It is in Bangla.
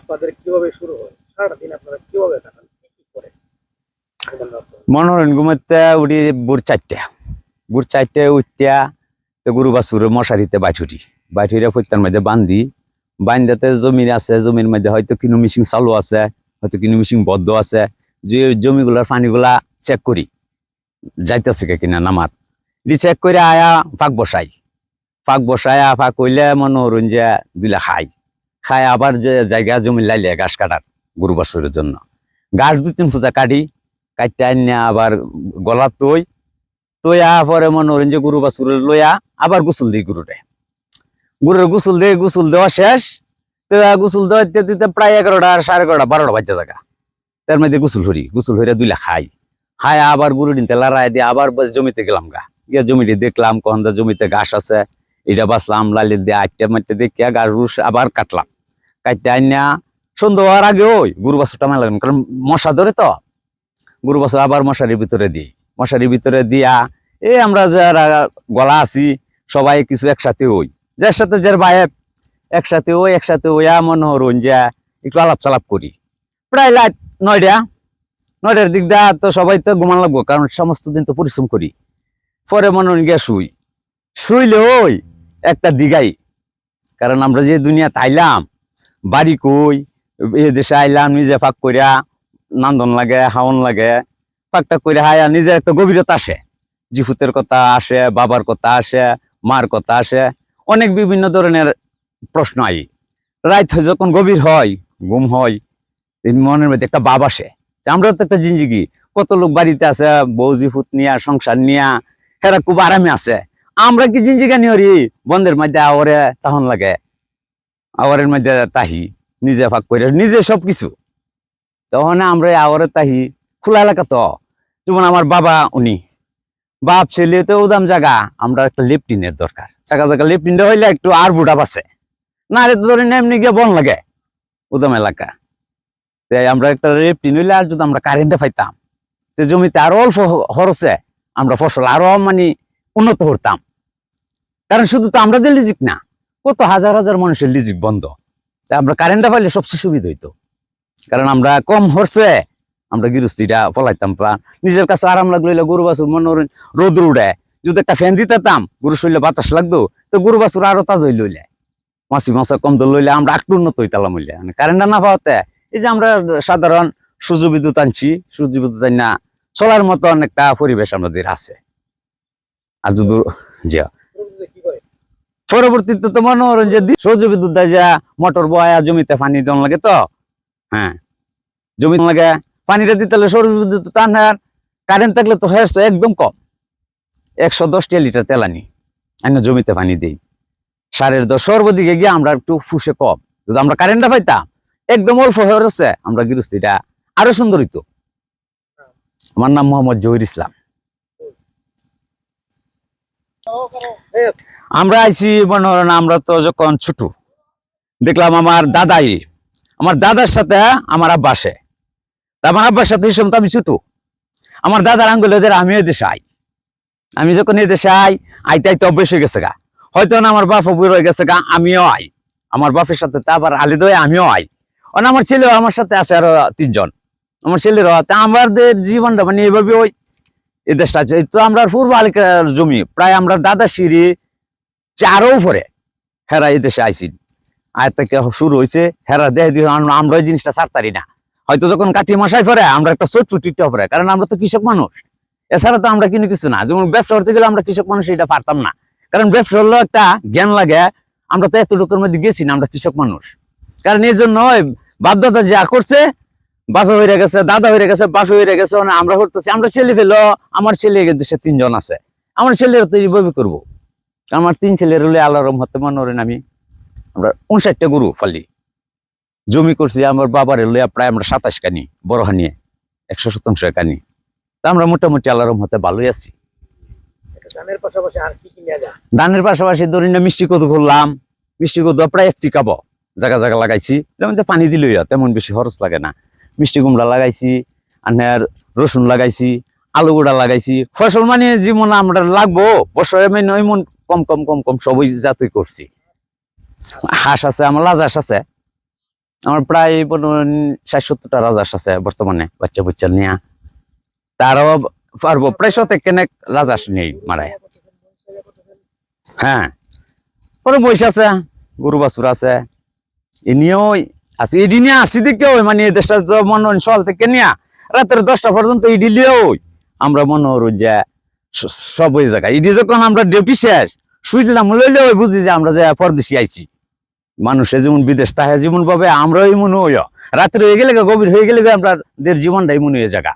আপনাদের কীভাবে শুরু হয়? আপনারা কীভাবে কি মনোরঞ্জন ঘুমাতে উঠি বুড় চারটা। বুড় চারটে উঠিয়া তো গরু বাছুর মশারিতে বাইঠুরি বাইঠুরিয়া ফৈতার মধ্যে বান্ধি বান্ধাতে জমির আছে, জমির মধ্যে হয়তো কিনু মিশিং চালু আছে, হয়তো কিনু মিশিং বদ্ধ আছে। যে জমিগুলার পানিগুলা চেক করি। যাইতেছে কে কিনা নামার। দি চেক করে আয়া ফাঁক বসাই। ফাঁক বসায়া, ফাঁক কইলে মনোরঞ্জা দিলে খাই খাই আবার যে জায়গা জমি লাইলে গাছ কাটার গরু বাছুরের জন্য। গাছ দু তিন ফুজা কাটি, কাটতে আনিয়া আবার গলা তৈ, তৈয়া পরে মনে করেন যে গরু বাছুর লইয়া আবার গোসল দিই গরুরে গরুর গোসল দিয়ে গোসল দেওয়া শেষ তো গোসল দেওয়া দিতে প্রায় এগারোটা সাড়ে এগারোটা, বারোটা বাজে জায়গা তার মধ্যে গোসল হরি গোসল হইয়া দুইলা খাই। খাই আবার গরু দিনতে লড়াই দিয়ে আবার জমিতে গেলাম গা। গিয়ে জমিতে দেখলাম কখন জমিতে ঘাস আছে এটা বাসলাম লালি দিয়ে আটটা মাটটা দেখিয়া গাছ আবার কাটলাম। কাটতে আনিয়া সন্ধ্যা হওয়ার আগে ওই গরু বাছুরটা মেলা কারণ মশা ধরে তো। গরু বাছুর আবার মশারির ভিতরে দিই। মশারির ভিতরে দিয়া, এ আমরা যারা গলা আছি, সবাই কিছু একসাথে হই। যার সাথে যার বাইক একসাথে ওই একসাথে ওই মনে হরুন যে একটু আলাপ চালাপ করি। প্রায় লাইট নয়টা, নয়টার দিক দা তো সবাই তো ঘুমান লাগবো, কারণ সমস্ত দিন তো পরিশ্রম করি। পরে মনে গিয়া শুই। শুইলে ওই একটা দিঘাই, কারণ আমরা যে দুনিয়া তাইলাম বাড়ি কই? এ দেশে আইলাম, নিজে ফাঁক করিয়া নান্দন লাগে, হাওন লাগে। ফাঁকটা করে হায়া নিজের একটা গভীরতা আসে। জিফুতের কথা আসে, বাবার কথা আসে, মার কথা আসে। অনেক বিভিন্ন ধরনের প্রশ্ন আই। হয় যখন গভীর হয়, ঘুম হয় মনের মধ্যে একটা ভাব আসে। যে আমরাও তো একটা জিঞ্জিগি কত লোক বাড়িতে আছে, বউ জিফুত নিয়া, সংসার নিয়া, হেরা খুব আরামে আছে। আমরা কি জিঞ্জিগা নিয়ে বন্ধের মধ্যে আওয়ারে তখন লাগে। আওয়ারের মধ্যে তাহি, নিজে ফাঁক করে নিজে সবকিছু। তখন আমরা আওয়ারে তাহি, খোলা এলাকা তো। যেমন আমার বাবা, উনি। বাপ, ছেলে তো উদাম জায়গা আমরা একটা লেফটিনের দরকার। জায়গা জায়গা লেফটিনটা হইলে একটু আর বুটা বাসে না রে ধরে এমনি গিয়ে বন লাগে, উদাম এলাকা। তাই আমরা একটা লেফটিন হইলে আর যদি আমরা কারেন্টে পাইতাম তো জমিতে আরও অল্প খরচে আমরা ফসল আরও মানে উন্নত করতাম কারণ শুধু তো আমাদের লিজিক না। কত হাজার হাজার মানুষের লিজিক বন্ধ। আমরা কারেন্টটা পাইলে সবচেয়ে সুবিধা হইতো। কারণ আমরা কম হরছে আমরা গৃহস্থিটা ফলাইতাম প্রাণ নিজের কাছে আরাম লাগল গরু মনে করেন রোদ উড়ে। যদি একটা ফ্যান দিতাম, গরু শরীরে বাতাস লাগতো, তো গরু, বাছুর আরও তাজ হইল লইলে মাছি, মাছা কম দল লইলে আমরা একটু উন্নত হইতালাম হইলে। মানে কারেন্টটা না পাওয়াতে, এই যে আমরা সাধারণ সূর্য বিদ্যুৎ আনছি, সূর্য বিদ্যুৎ না চলার মতন একটা পরিবেশ আমাদের আছে। আর যদি যে পরবর্তীতে তো মনে করেন যে দি- সৌর বিদ্যুৎ দেয় যে মোটর বয়া, জমিতে পানি দেওয়া লাগে তো? হ্যাঁ। জমি লাগে, পানিটা দিতে হলে সৌর বিদ্যুৎ টান হয় কারেন্ট থাকলে তো হয়ে একদম কম। একশো দশটা লিটার তেল আনি আমি জমিতে পানি দিই। সারের দশ সর্বদিকে গিয়ে আমরা একটু ফুসে কম। যদি আমরা কারেন্টটা পাইতাম, একদম অল্প হয়ে রয়েছে আমরা গৃহস্থিটা আরও সুন্দর হইতো। আমার নাম মোহাম্মদ জহির ইসলাম। এই আমরা আইছি, মনে হয় না আমরা তো যখন ছোট, দেখলাম আমার দাদাই, আমার দাদার সাথে আমার আব্বা আসে। তা আমার আব্বার সাথে তো আমি ছোট। আমার দাদার আঙ্গুল ওদের আমিও দেশে আই। আমি যখন এই দেশে আই, আইতে আইতে অভ্যেস হয়ে গেছে গা। হয়তো না আমার বাপ বুড়ো হয়ে গেছে গা, আমিও আই। আমার বাপের সাথে তা আবার আলিদ হয়ে আমিও আই। অন আমার ছেলেও আমার সাথে আছে আরও তিনজন। আমার ছেলেরা তা আমাদের জীবনটা মানে এইভাবে ওই এই দেশটা আছে। তো আমরা পূর্ব আলিকার জমি, প্রায় আমরা দাদা সিঁড়ি চারও উপরে হেরা এই দেশে আইসি আয় থেকে শুরু হয়েছে হেরা দেহ দিয়ে আমরা ওই জিনিসটা ছাড়তারি না। হয়তো যখন কাতি মশাই পরে, আমরা একটা চোট ফুটিতে পরে, কারণ আমরা তো কৃষক মানুষ। এছাড়া তো আমরা কিনে কিছু না। যেমন ব্যবসা করতে গেলে আমরা কৃষক মানুষ, এটা পারতাম না। কারণ ব্যবসা হলো একটা জ্ঞান লাগে, আমরা তো এতটুকুর মধ্যে গেছি না, আমরা কৃষক মানুষ। কারণ এই জন্য ওই বাপ যা করছে, বাপে হয়ে গেছে, দাদা হয়ে গেছে, বাপে হয়ে গেছে মানে আমরা করতেছি, আমরা ছেলে ফেলো, আমার ছেলে দেশে তিনজন আছে। আমার ছেলেরা তো এইভাবে করব। আমার তিন ছেলের হলে আল্লাহ রহমতে মনে করেন আমি আমরা উনষাটটা গরু পালি। জমি করছি আমার বাবার লইয়া প্রায় আমরা সাতাশ কানি বড় একশো শতাংশ কানি। তা আমরা মোটামুটি আল্লাহ রহমতে ভালোই আছি। ধানের পাশাপাশি আর কি কি নেওয়া যায়? ধানের পাশাপাশি ধরি না মিষ্টি কদু করলাম মিষ্টি কদু প্রায় এক পিকাবো জায়গা জায়গা লাগাইছি। পানি দিলেই তেমন বেশি খরচ লাগে না। মিষ্টি কুমড়া লাগাইছি আর রসুন লাগাইছি আলু গুঁড়া লাগাইছি। ফসল মানে যেমন আমরা লাগবো বছরে মানে ওই মন কম কম কম কম সবই জাতই করছি। হাঁস আছে, আমার লাজ হাঁস আছে। আমার প্রায় ষাট, সত্তরটা রাজাস আছে বর্তমানে, বাচ্চা বুচ্চা নিয়ে। তারাও পারব, প্রায় শতেক কেনেক রাজাস নেই মারায়। হ্যাঁ পরে বৈশ আছে, গরু বাছুর আছে। এ নিয়েও আছে এডি নিয়ে আসি দিকে ওই মানে দেশটা মনে হয় সকাল থেকে নিয়ে, রাতের দশটা পর্যন্ত ইডি ওই। আমরা মনে স- সব ওই জায়গায়। এটি যখন আমরা ডিউটি শেষ, শুইলাম লইলে ওই বুঝি যে আমরা যে পরদেশি আইছি। মানুষে যেমন বিদেশ, তাহে যেমন ভাবে আমরাও এমন হইয়া। রাত্রে হয়ে গেলে গভীর হয়ে গেলে আমরা জীবনটা এমন হয়ে জায়গা